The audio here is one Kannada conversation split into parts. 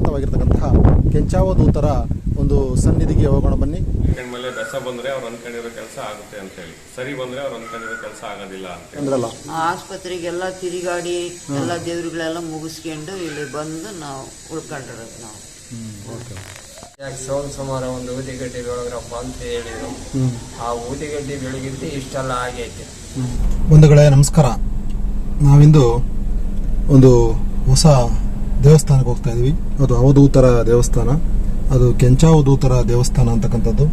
ಪ್ರಖ್ಯಾತವಾಗಿರ್ತಕ್ಕಂತಹ ಕೆಂಚಾವಧೂತರ ಒಂದು ಸನ್ನಿಧಿಗೆ ಹೋಗೋಣ ಬನ್ನಿ. ಮೇಲೆ ಬೆಸ ಬಂದ್ರೆ ಅವ್ರು ಅನ್ಕೊಂಡಿರೋ ಕೆಲಸ ಆಗುತ್ತೆ ಅಂತ ಹೇಳಿ. ಸರಿ ಬಂದ್ರೆ ಅವ್ರು ಅನ್ಕೊಂಡಿರೋ ಕೆಲಸ ಆಗೋದಿಲ್ಲ ಅಂತ. ಅಂದ್ರಲ್ಲ? ಆಸ್ಪತ್ರೆಗೆಲ್ಲ ತಿರುಗಾಡಿ ಎಲ್ಲ ದೇವ್ರುಗಳೆಲ್ಲ ಮುಗಿಸ್ಕೊಂಡು ಇಲ್ಲಿ ಬಂದು ನಾವು ಉಳ್ಕೊಂಡಿರೋದು ನಾವು. ಯಾಕೆ ಸೋಮ ಸುಮಾರು ಒಂದು ಊದಿಗಡ್ಡಿ ಬೆಳಗ್ರಪ್ಪ ಅಂತ ಹೇಳಿದ್ರು. ಆ ಊದಿಗಡ್ಡಿ ಬೆಳಗಿದ್ದು ಇಷ್ಟೆಲ್ಲ ಆಗೈತೆ. ಬಂಧುಗಳೇ ನಮಸ್ಕಾರ. ನಾವಿಂದು ಒಂದು ಹೊಸ ದೇವಸ್ಥಾನಕ್ಕೆ ಹೋಗ್ತಾ ಇದೀವಿ ಅದು ಅವಧೂತರ ದೇವಸ್ಥಾನ, ಅದು ಕೆಂಚಾವಧೂತರ ದೇವಸ್ಥಾನ ಅಂತಕ್ಕಂಥದ್ದು.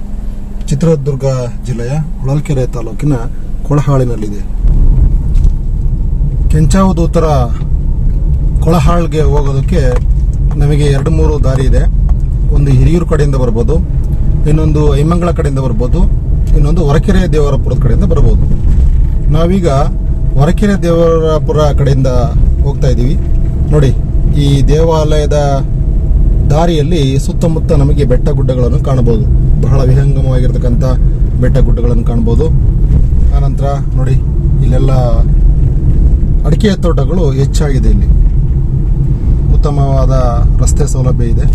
ಚಿತ್ರದುರ್ಗ ಜಿಲ್ಲೆಯ ಹೊಳಲ್ಕೆರೆ ತಾಲೂಕಿನ ಕೊಳಹಾಳಿನಲ್ಲಿದೆ. ಕೆಂಚಾವಧೂತರ ಕೊಳಹಾಳ್ಗೆ ಹೋಗೋದಕ್ಕೆ ನಮಗೆ ಎರಡು ಮೂರು ದಾರಿ ಇದೆ. ಒಂದು ಹಿರಿಯೂರು ಕಡೆಯಿಂದ ಬರ್ಬೋದು, ಇನ್ನೊಂದು ಐಮಂಗಳ ಕಡೆಯಿಂದ ಬರ್ಬೋದು, ಇನ್ನೊಂದು ಹೊರಕೆರೆ ದೇವರಪುರದ ಕಡೆಯಿಂದ ಬರ್ಬೋದು. ನಾವೀಗ ಹೊರಕೆರೆ ದೇವರಪುರ ಕಡೆಯಿಂದ ಹೋಗ್ತಾ ಇದ್ದೀವಿ. ನೋಡಿ ಈ ದೇವಾಲಯದ ದಾರಿಯಲ್ಲಿ ಸುತ್ತಮುತ್ತ ನಮಗೆ ಬೆಟ್ಟ ಗುಡ್ಡಗಳನ್ನು ಕಾಣಬಹುದು. ಬಹಳ ವಿಹಂಗಮವಾಗಿರ್ತಕ್ಕಂಥ ಬೆಟ್ಟ ಗುಡ್ಡಗಳನ್ನು ಕಾಣಬಹುದು. ಆನಂತರ ನೋಡಿ, ಇಲ್ಲೆಲ್ಲ ಅಡಿಕೆ ತೋಟಗಳು ಹೆಚ್ಚಾಗಿದೆ ಇಲ್ಲಿ. ಉತ್ತಮವಾದ ರಸ್ತೆ ಸೌಲಭ್ಯ ಇದೆ.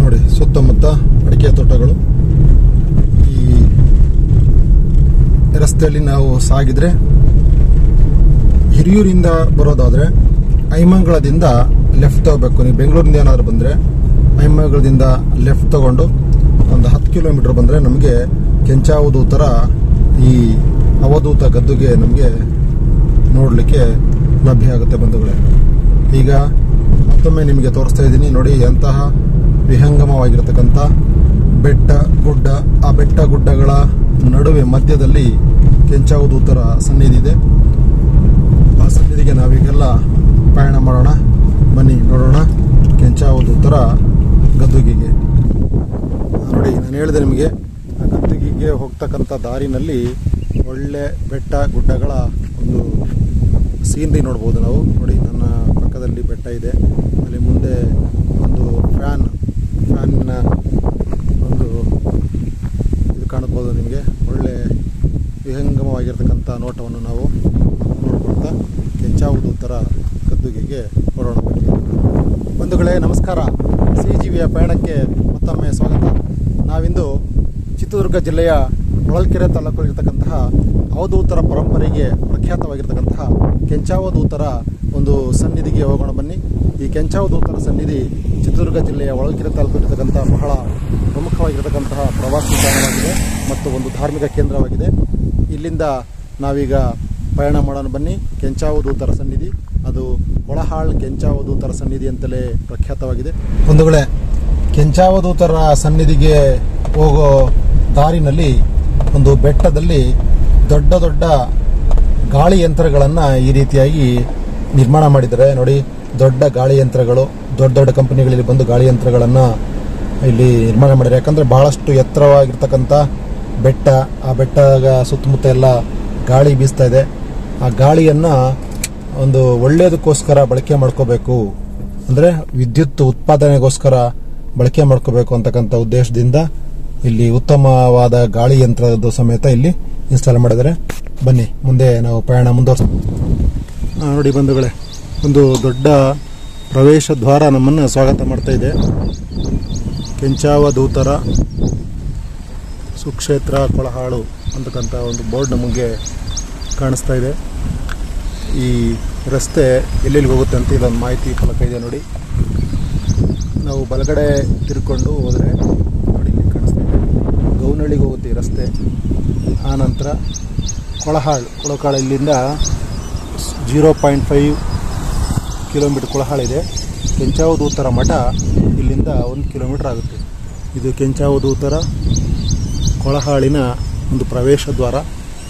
ನೋಡಿ, ಸುತ್ತಮುತ್ತ ಅಡಿಕೆ ತೋಟಗಳು. ಈ ರಸ್ತೆಯಲ್ಲಿ ನಾವು ಸಾಗಿದ್ರೆ ಹಿರಿಯೂರಿಂದ ಬರೋದಾದರೆ ಐಮಂಗಳದಿಂದ ಲೆಫ್ಟ್ ತಗೋಬೇಕು ನೀವು ಬೆಂಗಳೂರಿಂದ ಏನಾದ್ರು ಬಂದ್ರೆ ಐಮಂಗಳದಿಂದ ಲೆಫ್ಟ್ ತಗೊಂಡು ಒಂದು ಹತ್ತು ಕಿಲೋಮೀಟರ್ ಬಂದ್ರೆ ನಮಗೆ ಕೆಂಚಾವಧೂತರ ಈ ಅವಧೂತ ಗದ್ದುಗೆ ನಮಗೆ ನೋಡಲಿಕ್ಕೆ ಲಭ್ಯ ಆಗುತ್ತೆ ಬಂಧುಗಳೇ. ಈಗ ಮತ್ತೊಮ್ಮೆ ನಿಮಗೆ ತೋರಿಸ್ತಾ ಇದ್ದೀನಿ. ನೋಡಿ ಎಂತಹ ವಿಹಂಗಮವಾಗಿರ್ತಕ್ಕಂಥ ಬೆಟ್ಟ, ಗುಡ್ಡ, ಆ ಬೆಟ್ಟ ಗುಡ್ಡಗಳ ನಡುವೆ ಮಧ್ಯದಲ್ಲಿ ಕೆಂಚಾವಧೂತರ ಸನ್ನಿಧಿ ಇದೆ. ಸನ್ನಿಧಿಗೆ ನಾವೀಗೆಲ್ಲ ಪ್ರಯಾಣ ಮಾಡೋಣ. ಬನ್ನಿ ನೋಡೋಣ. ಕೆಂಚಾವದ ಉತ್ತರ ಗದ್ದುಗಿಗೆ. ನೋಡಿ, ನಾನು ಹೇಳಿದೆ ನಿಮಗೆ, ಆ ಗದ್ದುಗಿಗೆ ಹೋಗ್ತಕ್ಕಂಥ ದಾರಿನಲ್ಲಿ ಒಳ್ಳೆ ಬೆಟ್ಟ, ಗುಡ್ಡಗಳ ಒಂದು ಸೀನ್ರಿ ನೋಡ್ಬೋದು ನಾವು. ನೋಡಿ, ನನ್ನ ಪಕ್ಕದಲ್ಲಿ ಬೆಟ್ಟ ಇದೆ. ಅಲ್ಲಿ ಮುಂದೆ ಒಂದು ಫ್ಯಾನ್, ಫ್ಯಾನಿನ ಒಂದು ಇದು ಕಾಣಬಹುದು ನಿಮಗೆ. ಒಳ್ಳೆ ವಿಹಂಗಮವಾಗಿರ್ತಕ್ಕಂಥ ನೋಟವನ್ನು ನಾವು ಕೆಂಚಾವಧೂತರ ಗದ್ದುಗೆಗೆ ಹೊರಡೋಣ ಬಂಧುಗಳೇ, ನಮಸ್ಕಾರ. ಸಿ ಜೀವಿಯ ಪಯಣಕ್ಕೆ ಮತ್ತೊಮ್ಮೆ ಸ್ವಾಗತ. ನಾವಿಂದು ಚಿತ್ರದುರ್ಗ ಜಿಲ್ಲೆಯ ಹೊಳಲ್ಕೆರೆ ತಾಲೂಕಲ್ಲಿರ್ತಕ್ಕಂತಹ ಅವಧೂತರ ಪರಂಪರೆಗೆ ಪ್ರಖ್ಯಾತವಾಗಿರ್ತಕ್ಕಂತಹ ಕೆಂಚಾವಧೂತರ ಒಂದು ಸನ್ನಿಧಿಗೆ ಹೋಗೋಣ ಬನ್ನಿ. ಈ ಕೆಂಚಾವಧೂತರ ಸನ್ನಿಧಿ ಚಿತ್ರದುರ್ಗ ಜಿಲ್ಲೆಯ ಹೊಳಲ್ಕೆರೆ ತಾಲೂಕಲ್ಲಿರ್ತಕ್ಕಂಥ ಬಹಳ ಪ್ರಮುಖವಾಗಿರತಕ್ಕಂತಹ ಪ್ರವಾಸಿ ತಾಣವಾಗಿದೆ ಮತ್ತು ಒಂದು ಧಾರ್ಮಿಕ ಕೇಂದ್ರವಾಗಿದೆ. ಇಲ್ಲಿಂದ ನಾವೀಗ ಪಯಣ ಮಾಡೋಣ ಬನ್ನಿ. ಕೆಂಚಾವಧೂತರ ಸನ್ನಿಧಿ. ಅದು ಕೊಳಹಾಳ್ ಕೆಂಚಾವಧೂತರ ಸನ್ನಿಧಿ ಅಂತಲೇ ಪ್ರಖ್ಯಾತವಾಗಿದೆ. ಒಂದುಗಳೇ ಕೆಂಚಾವಧೂತರ ಸನ್ನಿಧಿಗೆ ಹೋಗೋ ದಾರಿನಲ್ಲಿ ಒಂದು ಬೆಟ್ಟದಲ್ಲಿ ದೊಡ್ಡ ದೊಡ್ಡ ಗಾಳಿ ಯಂತ್ರಗಳನ್ನು ಈ ರೀತಿಯಾಗಿ ನಿರ್ಮಾಣ ಮಾಡಿದ್ದಾರೆ. ನೋಡಿ, ದೊಡ್ಡ ಗಾಳಿ ಯಂತ್ರಗಳು, ದೊಡ್ಡ ದೊಡ್ಡ ಕಂಪನಿಗಳಲ್ಲಿ ಬಂದು ಗಾಳಿ ಯಂತ್ರಗಳನ್ನು ಇಲ್ಲಿ ನಿರ್ಮಾಣ ಮಾಡಿದ್ದಾರೆ. ಯಾಕಂದರೆ ಬಹಳಷ್ಟು ಎತ್ತರವಾಗಿರ್ತಕ್ಕಂಥ ಬೆಟ್ಟ, ಆ ಬೆಟ್ಟದ ಸುತ್ತಮುತ್ತ ಎಲ್ಲ ಗಾಳಿ ಬೀಸ್ತಾ ಇದೆ. ಆ ಗಾಳಿಯನ್ನ ಒಂದು ಒಳ್ಳೆಯದಕ್ಕೋಸ್ಕರ ಬಳಕೆ ಮಾಡ್ಕೋಬೇಕು. ಅಂದ್ರೆ ವಿದ್ಯುತ್ ಉತ್ಪಾದನೆಗೋಸ್ಕರ ಬಳಕೆ ಮಾಡ್ಕೋಬೇಕು ಅಂತಕ್ಕಂಥ ಉದ್ದೇಶದಿಂದ ಇಲ್ಲಿ ಉತ್ತಮವಾದ ಗಾಳಿ ಯಂತ್ರದ ಸಮೇತ ಇಲ್ಲಿ ಇನ್ಸ್ಟಾಲ್ ಮಾಡಿದರೆ ಬನ್ನಿ, ಮುಂದೆ ನಾವು ಪ್ರಯಾಣ ಮುಂದುವರ್ಸ ನೋಡಿ ಬಂಧುಗಳೇ, ಒಂದು ದೊಡ್ಡ ಪ್ರವೇಶ ದ್ವಾರ ನಮ್ಮನ್ನು ಸ್ವಾಗತ ಮಾಡ್ತಾ ಇದೆ. ಕೆಂಚಾವ ದೂತರ ಸುಕ್ಷೇತ್ರ ಕೊಳಹಾಳು ಅಂತಕ್ಕಂಥ ಒಂದು ಬೋರ್ಡ್ ನಮಗೆ ಕಾಣಿಸ್ತಾ ಇದೆ. ಈ ರಸ್ತೆ ಎಲ್ಲೆಲ್ಲಿ ಹೋಗುತ್ತೆ ಅಂತ ಇದೊಂದು ಮಾಹಿತಿ ಫಲಕ ಇದೆ ನೋಡಿ. ನಾವು ಬಲಗಡೆ ತಿರ್ಕೊಂಡು ಹೋದರೆ ನೋಡಿ ಕಾಣಿಸ್ತಾ ಇದೆ. ಗೌನಹಳ್ಳಿಗೆ ಹೋಗುತ್ತೆ ಈ ರಸ್ತೆ. ಆನಂತರ ಕೊಳಹಾಳು ಕೊಳಹಾಳ್ ಇಲ್ಲಿಂದ ಜೀರೋ ಪಾಯಿಂಟ್ ಫೈವ್ ಕಿಲೋಮೀಟ್ರ್ ಕೊಳಹಾಳಿದೆ ಕೆಂಚಾವಧೂತರ ಮಠ ಇಲ್ಲಿಂದ ಒಂದು ಕಿಲೋಮೀಟ್ರ್ ಆಗುತ್ತೆ. ಇದು ಕೆಂಚಾವಧೂತರ ಕೊಳಹಾಳಿನ ಒಂದು ಪ್ರವೇಶ ದ್ವಾರ.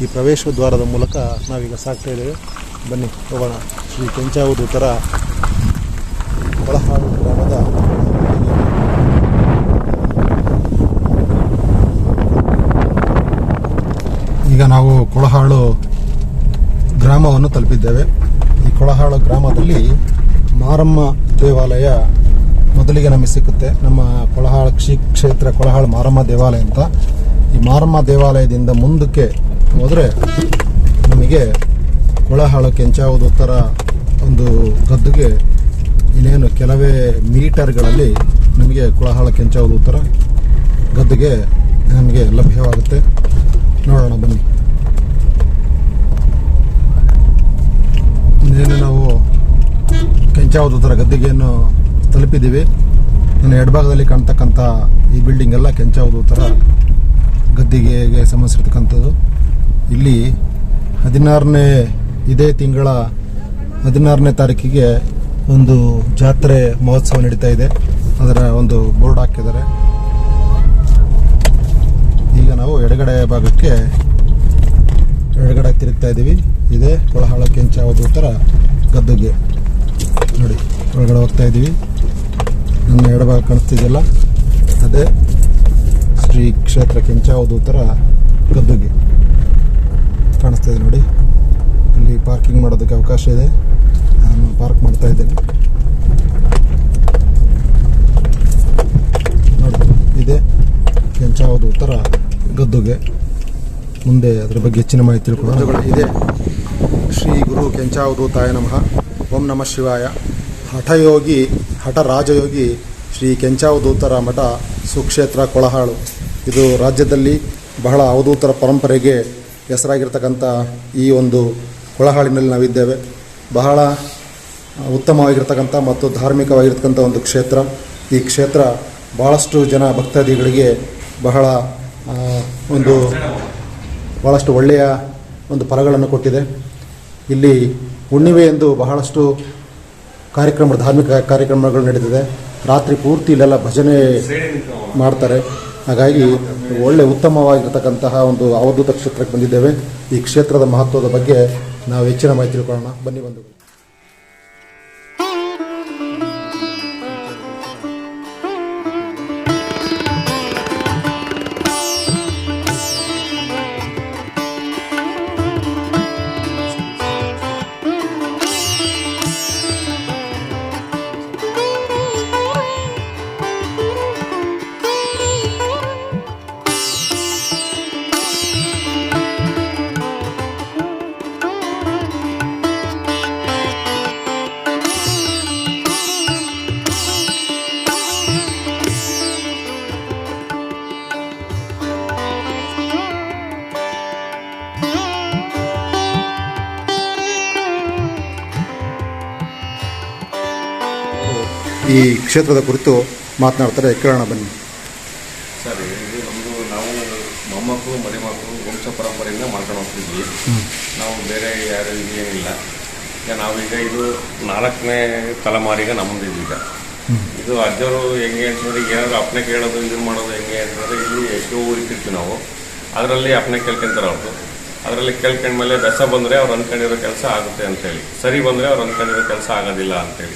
ಈ ಪ್ರವೇಶ ದ್ವಾರದ ಮೂಲಕ ನಾವೀಗ ಸಾಕ್ತಾ ಇದ್ದೇವೆ. ಬನ್ನಿ, ಹೋಗೋಣ. ಶ್ರೀ ಕೆಂಚಾವಧೂತರ ಕೊಳಹಾಳು ಗ್ರಾಮದ ಈಗ ನಾವು ಕೊಳಹಾಳು ಗ್ರಾಮವನ್ನು ತಲುಪಿದ್ದೇವೆ. ಈ ಕೊಳಹಾಳು ಗ್ರಾಮದಲ್ಲಿ ಮಾರಮ್ಮ ದೇವಾಲಯ ಮೊದಲಿಗೆ ನಮಗೆ ಸಿಕ್ಕುತ್ತೆ. ನಮ್ಮ ಕೊಳಹಾಳ ಕ್ಷಿ ಕ್ಷೇತ್ರ ಕೊಳಹಾಳು ಮಾರಮ್ಮ ದೇವಾಲಯ ಅಂತ. ಈ ಮಾರಮ್ಮ ದೇವಾಲಯದಿಂದ ಮುಂದಕ್ಕೆ ಹೋದರೆ ನಮಗೆ ಕೊಳಹಾಳ ಕೆಂಚಾವಧೂತರ ಒಂದು ಗದ್ದುಗೆ ಇನ್ನೇನು ಕೆಲವೇ ಮೀಟರ್ಗಳಲ್ಲಿ ನಮಗೆ ಕುಳಹಾಳ ಥರ ಗದ್ದುಗೆ ನಮಗೆ ಲಭ್ಯವಾಗುತ್ತೆ. ನೋಡೋಣ ಬನ್ನಿ. ಇನ್ನೇನು ನಾವು ಕೆಂಚಾವಧೂತರ ಗದ್ದಿಗೆಯನ್ನು ತಲುಪಿದ್ದೀವಿ. ಇನ್ನು ಎಡಭಾಗದಲ್ಲಿ ಕಾಣ್ತಕ್ಕಂಥ ಈ ಬಿಲ್ಡಿಂಗ್ ಎಲ್ಲ ಕೆಂಚಾವಧೂತರ ಗದ್ದಿಗೆಗೆ ಸಂಬಂಧಿಸಿರ್ತಕ್ಕಂಥದ್ದು. ಇಲ್ಲಿ ಹದಿನಾರನೇ ಇದೇ ತಿಂಗಳ ಹದಿನಾರನೇ ತಾರೀಕಿಗೆ ಒಂದು ಜಾತ್ರೆ ಮಹೋತ್ಸವ ನಡೀತಾ ಇದೆ. ಅದರ ಒಂದು ಬೋರ್ಡ್ ಹಾಕಿದ್ದಾರೆ. ಈಗ ನಾವು ಎಡಗಡೆ ಭಾಗಕ್ಕೆ ಎಡಗಡೆ ತಿರುಗ್ತಾ ಇದ್ದೀವಿ ಇದೇ ಕೊಳಹಾಳ ಥರ ಗದ್ದುಗೆ. ನೋಡಿ, ಒಳಗಡೆ ಹೋಗ್ತಾ ಇದ್ದೀವಿ ನನ್ನ ಎಡಭಾಗ ಕಾಣಿಸ್ತಿದೆಯಲ್ಲ? ಅದೇ ಶ್ರೀ ಕ್ಷೇತ್ರ ಕೆಂಚಾವಧೂತರ ಗದ್ದುಗೆ. ಕಾಣಿಸ್ತಾ ಇದೆ ನೋಡಿ. ಇಲ್ಲಿ ಪಾರ್ಕಿಂಗ್ ಮಾಡೋದಕ್ಕೆ ಅವಕಾಶ ಇದೆ. ನಾನು ಪಾರ್ಕ್ ಮಾಡ್ತಾ ಇದ್ದೇನೆ. ನೋಡಿ ಇದೆ. ಉತ್ತರ ಗದ್ದುಗೆ. ಮುಂದೆ ಅದರ ಬಗ್ಗೆ ಹೆಚ್ಚಿನ ಮಾಹಿತಿ ತಿಳ್ಕೊಳ್ಳೋಣ. ಇದೆ. ಶ್ರೀ ಗುರು ಕೆಂಚಾವಧೂತಾಯ ನಮಃ. ಓಂ ನಮಃ ಶಿವಾಯ. ಹಠಯೋಗಿ ಹಠ ರಾಜಯೋಗಿ ಶ್ರೀ ಕೆಂಚಾವಧೂತರ ಮಠ ಸುಕ್ಷೇತ್ರ, ಕೊಳಹಾಳು. ಇದು ರಾಜ್ಯದಲ್ಲಿ ಬಹಳ ಅವಧೂತರ ಪರಂಪರೆಗೆ ಹೆಸರಾಗಿರ್ತಕ್ಕಂಥ ಈ ಒಂದು ಕೊಳಹಾಳಿನಲ್ಲಿ ನಾವಿದ್ದೇವೆ. ಬಹಳ ಉತ್ತಮವಾಗಿರ್ತಕ್ಕಂಥ ಮತ್ತು ಧಾರ್ಮಿಕವಾಗಿರ್ತಕ್ಕಂಥ ಒಂದು ಕ್ಷೇತ್ರ. ಈ ಕ್ಷೇತ್ರ ಭಾಳಷ್ಟು ಜನ ಭಕ್ತಾದಿಗಳಿಗೆ ಬಹಳ ಒಂದು ಭಾಳಷ್ಟು ಒಳ್ಳೆಯ ಒಂದು ಫಲಗಳನ್ನು ಕೊಟ್ಟಿದೆ. ಇಲ್ಲಿ ಹುಣ್ಣಿಮೆ ಎಂದು ಬಹಳಷ್ಟು ಕಾರ್ಯಕ್ರಮ, ಧಾರ್ಮಿಕ ಕಾರ್ಯಕ್ರಮಗಳು ನಡೀತಿದೆ ರಾತ್ರಿ ಪೂರ್ತಿ ಇಲ್ಲೆಲ್ಲ ಭಜನೆ ಮಾಡ್ತಾರೆ. ಹಾಗಾಗಿ ಒಳ್ಳೆ ಉತ್ತಮವಾಗಿರ್ತಕ್ಕಂತಹ ಒಂದು ಅವಧೂತ ಕ್ಷೇತ್ರಕ್ಕೆ ಬಂದಿದ್ದೇವೆ. ಈ ಕ್ಷೇತ್ರದ ಮಹತ್ವದ ಬಗ್ಗೆ ನಾವು ಹೆಚ್ಚಿನ ಮಾಹಿತಿ ತಿಳ್ಕೊಳ್ಳೋಣ. ಬನ್ನಿ ಬಂದು ಈ ಕ್ಷೇತ್ರದ ಕುರಿತು ಮಾತನಾಡ್ತಾರೆ. ಕೇಳೋಣ ಬನ್ನಿ. ಸರ್ ಇದು ನಮ್ಮದು ನಾವು ಮೊಮ್ಮಕ್ಕಳು ಮರಿಮಕ್ಕಳು ವಂಶ ಪರಂಪರೆಯಿಂದ ಮಾಡ್ಕೊಂಡು ಹೋಗ್ತಿದ್ವಿ. ನಾವು ಬೇರೆ ಯಾರು ಏನಿಲ್ಲ. ಈಗ ನಾವೀಗ ಇದು ನಾಲ್ಕನೇ ತಲೆಮಾರಿಗೆ ನಮ್ಮದು ಈಗ. ಇದು ಅಜ್ಜರು ಹೆಂಗೆ ಅಂತಂದ್ರೆ ಈಗ ಏನಾದ್ರು ಅಪ್ಪನೆ ಕೇಳೋದು ಇದನ್ನ ಮಾಡೋದು ಹೆಂಗೆ ಅಂತಂದ್ರೆ ಇಲ್ಲಿ ಎಷ್ಟೋ ಊರಿತಿರ್ತೀವಿ ನಾವು. ಅದರಲ್ಲಿ ಅಪ್ಪನೆ ಕೇಳ್ಕೊಂತಾರೆ ಅವ್ರದ್ದು ಅದರಲ್ಲಿ ಕೇಳ್ಕೊಂಡ್ಮೇಲೆ ಬೆಸ ಬಂದರೆ ಅವ್ರು ಅನ್ಕೊಂಡಿರೋ ಕೆಲಸ ಆಗುತ್ತೆ ಅಂತೇಳಿ. ಸರಿ ಬಂದರೆ ಅವ್ರು ಅನ್ಕೊಂಡಿರೋ ಕೆಲಸ ಆಗೋದಿಲ್ಲ ಅಂತೇಳಿ.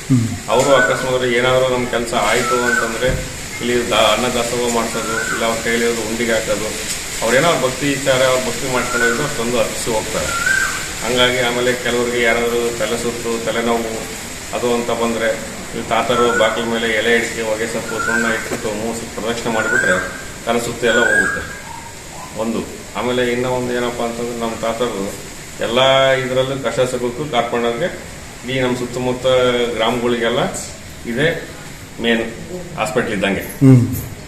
ಅವರು ಅಕಸ್ಮಾತ್ ಏನಾದರೂ ನಮ್ಮ ಕೆಲಸ ಆಯಿತು ಅಂತಂದರೆ ಇಲ್ಲಿ ದಾ ಅನ್ನ ದಾಸೋಹ ಮಾಡಿಸೋದು, ಇಲ್ಲ ಅವ್ರು ಕೈಲಿರೋದು ಉಂಡಿಗೆ ಹಾಕೋದು ಅವ್ರೇನೋ ಅವ್ರ ಭಕ್ತಿ ವಿಚಾರ ಅವ್ರು ಭಕ್ತಿ ಮಾಡ್ಕೊಂಡಿದ್ರು ಅಷ್ಟೊಂದು ಅರ್ಪಿಸಿ ಹೋಗ್ತಾರೆ. ಹಂಗಾಗಿ ಆಮೇಲೆ ಕೆಲವರಿಗೆ ಯಾರಾದರೂ ತಲೆ ಸುತ್ತು ತಲೆನೋವು ಅದು ಅಂತ ಬಂದರೆ ಇಲ್ಲಿ ತಾತರು ಬಾಕಿ ಮೇಲೆ ಎಲೆ ಇಡಿಕೆ, ಹೊಗೆ ಸೊಪ್ಪು, ಸುಣ್ಣ ಇಟ್ಬಿಟ್ಟು ಮೂಸು ಪ್ರದಕ್ಷಿಣೆ ಮಾಡಿಬಿಟ್ರೆ ತಲೆ ಸುತ್ತು ಎಲ್ಲ ಹೋಗುತ್ತೆ. ಒಂದು. ಆಮೇಲೆ ಇನ್ನೂ ಒಂದು ಏನಪ್ಪ ಅಂತಂದ್ರೆ ನಮ್ಮ ತಾತರು ಎಲ್ಲ ಇದರಲ್ಲೂ ಕಷ್ಟ ಸಿಗೋಕು ಕಾರ್ಕೊಂಡವ್ರಿಗೆ ಈ ನಮ್ಮ ಸುತ್ತಮುತ್ತ ಗ್ರಾಮಗಳಿಗೆಲ್ಲ ಇದೇ ಮೇನ್ ಹಾಸ್ಪಿಟ್ಲ್ ಇದ್ದಂಗೆ.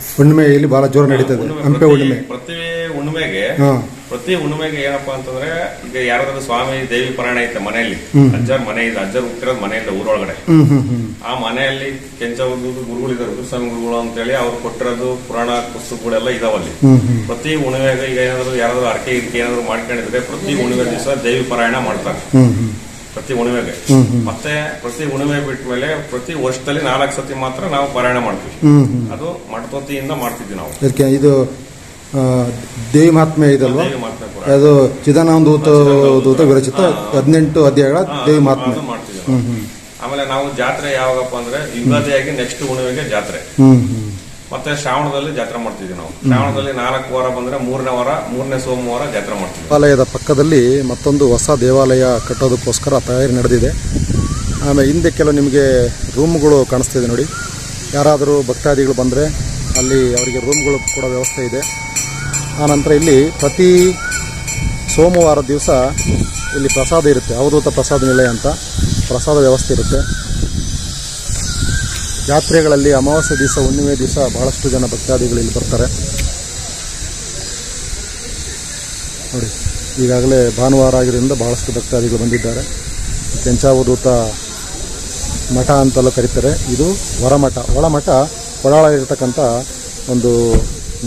ಹ್ಮ್ ಹುಣ್ಣಿಮೆ ಇಲ್ಲಿ ಬಹಳ ಜೋರ ನಡೀತದೆ. ಹಂಪೆ ಪ್ರತಿ- ಹುಣ್ಣಿಮೆ. ಪ್ರತಿ ಹುಣ್ಣಿಮೆಗೆ ಹಾ. ಪ್ರತಿ ಹುಣ್ಣಿಮೆಗೆ ಏನಪ್ಪಾ ಅಂತಂದ್ರೆ ಈಗ ಯಾರಾದ್ರೂ ಸ್ವಾಮಿ ದೇವಿ ಪರಾಯಣ ಐತೆ ಮನೆಯಲ್ಲಿ. ಅಜ್ಜರ್ ಮನೆ ಇದೆ ಅಜ್ಜರ್ ಹುಟ್ಟಿರೋದು ಮನೆಯಿಂದ ಊರೊಳಗಡೆ. ಆ ಮನೆಯಲ್ಲಿ ಕೆಂಚ ಗುರುಗಳಿದ್ದಾರೆ ಗುರುಸ್ವಾಮಿ ಗುರುಗಳು ಅಂತೇಳಿ ಅವ್ರು ಕೊಟ್ಟಿರೋದು ಪುರಾಣ ಪುಸ್ತಕಗಳೆಲ್ಲ ಇದಾವಲ್ಲಿ ಪ್ರತಿ ಹುಣ್ಣಿಮೆಗೆ ಈಗ ಏನಾದ್ರು ಯಾರಾದ್ರೂ ಅರ್ಕೆ ಇದಕ್ಕೆ ಏನಾದ್ರು ಮಾಡ್ಕೊಂಡಿದ್ರೆ ಪ್ರತಿ ಹುಣ್ಣಿಮೆ ದಿವಸ ದೇವಿ ಪಾರಾಯಣ ಮಾಡ್ತಾರೆ. ಪ್ರತಿ ಹ್ಮ್ ಮತ್ತೆ ಪ್ರತಿ ಹುಣ್ಣಿಮೆ ಬಿಟ್ಟ ಮೇಲೆ ಪ್ರತಿ ವರ್ಷದಲ್ಲಿ ನಾಲ್ಕು ಸತಿ ಮಾತ್ರ ನಾವು ಪಾರಾಯಣ ಮಾಡ್ತೀವಿ. ಅದು ಮಠಪತಿಯಿಂದ ಮಾಡ್ತಿದ್ವಿ ನಾವು. ಇದಕ್ಕೆ ಇದು ದೇವಿ ಮಹಾತ್ಮೆ ಇದಲ್ವಾ. ಅದು ಚಿದಾನಂದ ದೂತ ವಿರಚಿತ ಹದಿನೆಂಟು ಅಧ್ಯಾಯಗಳ ದೇವಿ ಮಹಾತ್ಮೆ ಆಮೇಲೆ ನಾವು ಜಾತ್ರೆ ಯಾವಾಗಪ್ಪ ಅಂದ್ರೆ ಯುಗಾದಿಯಾಗಿ ನೆಕ್ಸ್ಟ್ ಹುಣ್ಣಿಮೆಗೆ ಜಾತ್ರೆ. ಮತ್ತೆ ಶ್ರಾವಣದಲ್ಲಿ ಜಾತ್ರೆ ಮಾಡ್ತಿದ್ವಿ ನಾವು. ಶ್ರಾವಣದಲ್ಲಿ ನಾಲ್ಕು ವಾರ ಬಂದ್ರೆ ಮೂರನೇ ವಾರ, ಮೂರನೇ ಸೋಮವಾರ ಜಾತ್ರೆ ಮಾಡ್ತೀವಿ ದೇವಾಲಯದ ಪಕ್ಕದಲ್ಲಿ ಮತ್ತೊಂದು ಹೊಸ ದೇವಾಲಯ ಕಟ್ಟೋದಕ್ಕೋಸ್ಕರ ತಯಾರಿ ನಡೆದಿದೆ. ಆಮೇಲೆ ಹಿಂದೆ ಕೆಲವು ನಿಮಗೆ ರೂಮ್ಗಳು ಕಾಣಿಸ್ತಿದೆ ನೋಡಿ. ಯಾರಾದರೂ ಭಕ್ತಾದಿಗಳು ಬಂದರೆ ಅಲ್ಲಿ ಅವರಿಗೆ ರೂಮ್ಗಳು ಕೂಡ ವ್ಯವಸ್ಥೆ ಇದೆ. ಆನಂತರ ಇಲ್ಲಿ ಪ್ರತಿ ಸೋಮವಾರ ದಿವಸ ಇಲ್ಲಿ ಪ್ರಸಾದ ಇರುತ್ತೆ. ಅವಧೂತ ಪ್ರಸಾದ ನಿಲಯ ಅಂತ ಪ್ರಸಾದ ವ್ಯವಸ್ಥೆ ಇರುತ್ತೆ. ಜಾತ್ರೆಗಳಲ್ಲಿ ಅಮಾವಾಸ್ಯೆ ದಿವಸ, ಹುಣ್ಣಿಮೆ ದಿವಸ ಬಹಳಷ್ಟು ಜನ ಭಕ್ತಾದಿಗಳು ಇಲ್ಲಿ ಬರ್ತಾರೆ. ನೋಡಿ, ಈಗಾಗಲೇ ಭಾನುವಾರ ಆಗಿರೋದ್ರಿಂದ ಬಹಳಷ್ಟು ಭಕ್ತಾದಿಗಳು ಬಂದಿದ್ದಾರೆ. ಕೆಂಚಾವಧೂತ ಮಠ ಅಂತಲೂ ಕರೀತಾರೆ. ಇದು ಹೊರಮಠ ಒಳಮಠ ಒಳಾಳ ಇರತಕ್ಕಂಥ ಒಂದು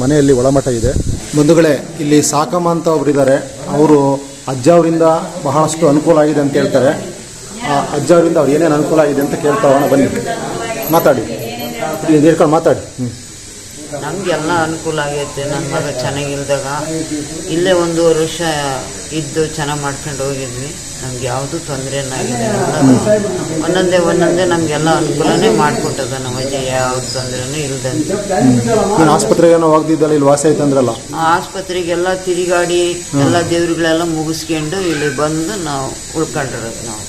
ಮನೆಯಲ್ಲಿ ಒಳಮಠ ಇದೆ. ಬಂಧುಗಳೇ, ಇಲ್ಲಿ ಸಾಕಮ್ಮ ಅಂತ ಒಬ್ಬರಿದ್ದಾರೆ ಅವರು ಅಜ್ಜ ಅವರಿಂದ ಬಹಳಷ್ಟು ಅನುಕೂಲ ಆಗಿದೆ ಅಂತ ಹೇಳ್ತಾರೆ. ಆ ಅಜ್ಜ ಅವರಿಂದ ಅವ್ರು ಏನೇನು ಅನುಕೂಲ ಆಗಿದೆ ಅಂತ ಕೇಳ್ತಾ ಬನ್ನಿ. ಮಾತಾಡಿ. ಹೇಳ್ಕೊಂಡು ಮಾತಾಡಿ. ಹ್ಞೂ ನಮಗೆಲ್ಲ ಅನುಕೂಲ ಆಗೈತೆ. ನನ್ನ ಮಗ ಚೆನ್ನಾಗಿಲ್ದಾಗ ಇಲ್ಲೇ ಒಂದು ವರ್ಷ ಇದ್ದು ಚೆನ್ನಾಗಿ ಮಾಡ್ಕೊಂಡು ಹೋಗಿದ್ವಿ. ನಮ್ಗೆ ಯಾವುದು ತೊಂದರೆ ಏನಾಗಿದೆ ಒಂದೊಂದೇ ಒಂದೊಂದೇ ನಮಗೆಲ್ಲ ಅನುಕೂಲನೇ ಮಾಡಿಕೊಟ್ಟದ ನಮ್ಮ ಅಜ್ಜಿ. ಯಾವ ತೊಂದರೆನೂ ಇಲ್ದಂತೆ ನೀನು ಹೋಗ್ದಿದ್ದಲ್ಲ ಇಲ್ಲಿ ವಾಸ ಆಯ್ತಂದ್ರಲ್ಲ ಆ ಆಸ್ಪತ್ರೆಗೆಲ್ಲ ತಿರುಗಾಡಿ ಎಲ್ಲ ದೇವ್ರುಗಳೆಲ್ಲ ಮುಗಿಸ್ಕೊಂಡು ಇಲ್ಲಿ ಬಂದು ನಾವು ಉಳ್ಕೊಂಡಿರೋದು ನಾವು.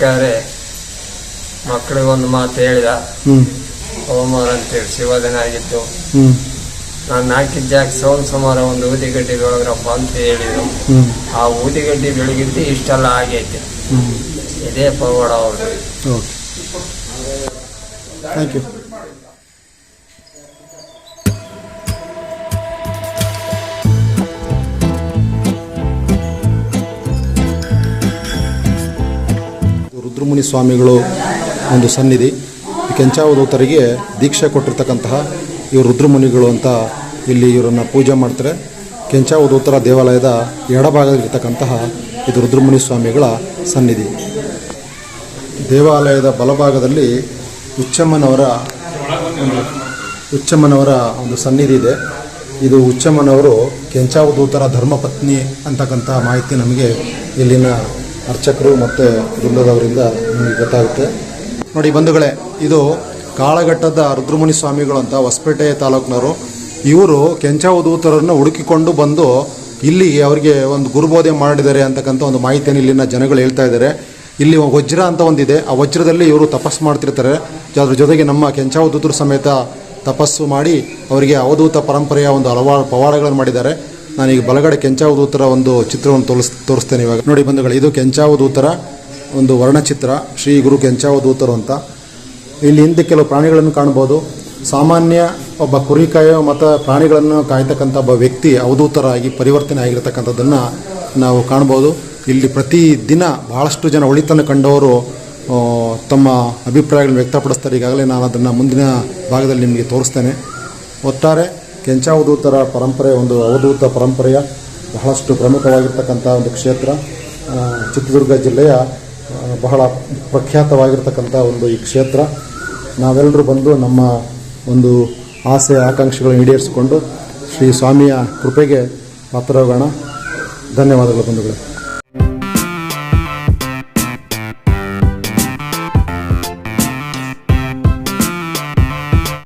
ಹೋಗ್ಬೇಕಾದ್ರೆ ಮಕ್ಕಳಿಗೊಂದು ಮಾತು ಹೇಳಿದ. ಸೋಮವಾರ ಅಂತೇಳಿ ಶಿವದಿನ ಆಗಿತ್ತು ನಾನು ಹಾಕಿದ ಜಾಗ ಸೋನ್ ಸುಮಾರ ಒಂದು ಊದಿಗಡ್ಡಿ ಬೆಳಗ್ರಪ್ಪ ಅಂತ ಹೇಳಿದ್ರು. ಆ ಊದಿಗಡ್ಡಿ ಬೆಳಗಿದ್ದು ಇಷ್ಟೆಲ್ಲ ಆಗೈತೆ. ಇದೇ ಪವಾಡ ಅವರು ಥ್ಯಾಂಕ್ ಯು ರುದ್ರಮುನಿ ಸ್ವಾಮಿಗಳು ಒಂದು ಸನ್ನಿಧಿ ಕೆಂಚಾವಧೂತರಿಗೆ ದೀಕ್ಷೆ ಕೊಟ್ಟಿರ್ತಕ್ಕಂತಹ ಇವರು ರುದ್ರಮುನಿಗಳು ಅಂತ ಇಲ್ಲಿ ಇವರನ್ನು ಪೂಜೆ ಮಾಡ್ತಾರೆ. ಕೆಂಚಾವಧೂತರ ದೇವಾಲಯದ ಎಡಭಾಗದಲ್ಲಿರ್ತಕ್ಕಂತಹ ಇದು ರುದ್ರಮುನಿ ಸ್ವಾಮಿಗಳ ಸನ್ನಿಧಿ. ದೇವಾಲಯದ ಬಲಭಾಗದಲ್ಲಿ ಉಚ್ಚಮ್ಮನವರ ಒಂದು ಹುಚ್ಚಮ್ಮನವರ ಒಂದು ಸನ್ನಿಧಿ ಇದೆ. ಇದು ಉಚ್ಚಮ್ಮನವರು ಕೆಂಚಾವಧೂತರ ಧರ್ಮಪತ್ನಿ ಅಂತಕ್ಕಂಥ ಮಾಹಿತಿ ನಮಗೆ ಇಲ್ಲಿನ ಅರ್ಚಕರು ಮತ್ತು ವೃಂದದವರಿಂದ ನಿಮಗೆ ಗೊತ್ತಾಗುತ್ತೆ. ನೋಡಿ ಬಂಧುಗಳೇ, ಇದು ಕಾಳಘಟ್ಟದ ರುದ್ರಮುನಿ ಸ್ವಾಮಿಗಳು ಅಂತ ಹೊಸಪೇಟೆ ತಾಲೂಕಿನವರು. ಇವರು ಕೆಂಚಾವಧೂತರನ್ನು ಹುಡುಕಿಕೊಂಡು ಬಂದು ಇಲ್ಲಿ ಅವರಿಗೆ ಒಂದು ಗುರುಬೋಧೆ ಮಾಡಿದ್ದಾರೆ ಅಂತಕ್ಕಂಥ ಒಂದು ಮಾಹಿತಿಯನ್ನು ಇಲ್ಲಿನ ಜನಗಳು ಹೇಳ್ತಾ ಇದ್ದಾರೆ. ಇಲ್ಲಿ ವಜ್ರ ಅಂತ ಒಂದಿದೆ. ಆ ವಜ್ರದಲ್ಲಿ ಇವರು ತಪಸ್ಸು ಮಾಡ್ತಿರ್ತಾರೆ. ಅದ್ರ ಜೊತೆಗೆ ನಮ್ಮ ಕೆಂಚಾವಧೂತರು ಸಮೇತ ತಪಸ್ಸು ಮಾಡಿ ಅವರಿಗೆ ಅವಧೂತ ಪರಂಪರೆಯ ಒಂದು ಹಲವಾರು ಪವಾಡಗಳನ್ನು ಮಾಡಿದ್ದಾರೆ. ನಾನೀಗ ಬಲಗಡೆ ಕೆಂಚಾವಧೂತರ ಒಂದು ಚಿತ್ರವನ್ನು ತೋರಿಸ್, ತೋರಿಸ್ತೇನೆ ಇವಾಗ. ನೋಡಿ ಬಂಧುಗಳು, ಇದು ಕೆಂಚಾವಧೂತರ ಒಂದು ವರ್ಣಚಿತ್ರ, ಶ್ರೀ ಗುರು ಕೆಂಚಾವಧೂತರು ಅಂತ. ಇಲ್ಲಿ ಹಿಂದೆ ಕೆಲವು ಪ್ರಾಣಿಗಳನ್ನು ಕಾಣ್ಬೋದು ಸಾಮಾನ್ಯ ಒಬ್ಬ ಕುರಿ ಕಾಯೋ ಮತ್ತು ಪ್ರಾಣಿಗಳನ್ನು ಕಾಯ್ತಕ್ಕಂಥ ಒಬ್ಬ ವ್ಯಕ್ತಿ ಅವಧೂತರಾಗಿ ಪರಿವರ್ತನೆ ಆಗಿರತಕ್ಕಂಥದ್ದನ್ನು ನಾವು ಕಾಣ್ಬೋದು ಇಲ್ಲಿ ಪ್ರತಿ ದಿನ ಭಾಳಷ್ಟು ಜನ ಒಳಿತನ್ನು ಕಂಡವರು ತಮ್ಮ ಅಭಿಪ್ರಾಯಗಳನ್ನು ವ್ಯಕ್ತಪಡಿಸ್ತಾರೆ. ಈಗಾಗಲೇ ನಾನು ಅದನ್ನು ಮುಂದಿನ ಭಾಗದಲ್ಲಿ ನಿಮಗೆ ತೋರಿಸ್ತೇನೆ. ಒಟ್ಟಾರೆ ಕೆಂಚಾವಧೂತರ ಪರಂಪರೆ ಒಂದು ಅವಧೂತ ಪರಂಪರೆಯ ಬಹಳಷ್ಟು ಪ್ರಮುಖವಾಗಿರ್ತಕ್ಕಂಥ ಒಂದು ಕ್ಷೇತ್ರ. ಚಿತ್ರದುರ್ಗ ಜಿಲ್ಲೆಯ ಬಹಳ ಪ್ರಖ್ಯಾತವಾಗಿರ್ತಕ್ಕಂಥ ಒಂದು ಈ ಕ್ಷೇತ್ರ. ನಾವೆಲ್ಲರೂ ಬಂದು ನಮ್ಮ ಒಂದು ಆಸೆ, ಆಕಾಂಕ್ಷೆಗಳನ್ನು ಈಡೇರಿಸಿಕೊಂಡು ಶ್ರೀ ಸ್ವಾಮಿಯ ಕೃಪೆಗೆ ಪಾತ್ರರಾಗೋಣ. ಧನ್ಯವಾದಗಳು ಬಂಧುಗಳೇ.